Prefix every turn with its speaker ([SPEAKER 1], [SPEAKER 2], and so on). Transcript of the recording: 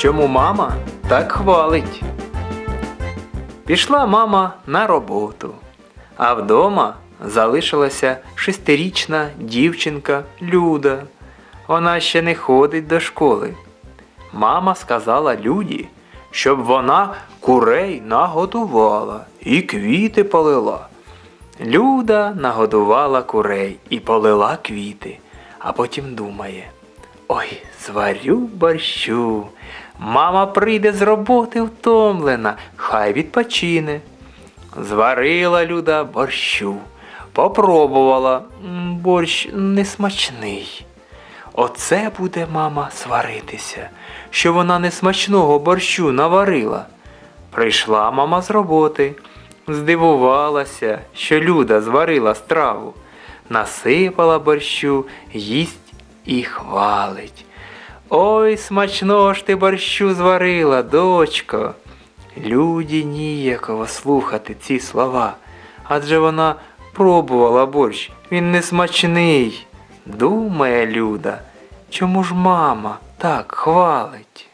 [SPEAKER 1] чому мама так хвалить. Пішла мама на роботу, а вдома залишилася шестирічна дівчинка Люда. Вона ще не ходить до школи. Мама сказала Люді, щоб вона курей нагодувала і квіти полила. Люда нагодувала курей і полила квіти, а потім думає. Ой, зварю борщу. Мама прийде з роботи втомлена, хай відпочине. Зварила Люда борщу, попробувала, борщ несмачний. Оце буде мама сваритися, що вона несмачного борщу наварила. Прийшла мама з роботи, здивувалася, що Люда зварила страву, насипала борщу, їсть і хвалить. Ой, смачно ж ти борщу зварила, дочко. Люді ніяково слухати ці слова, адже вона пробувала борщ, він не смачний. Думає Люда, чому ж мама так хвалить?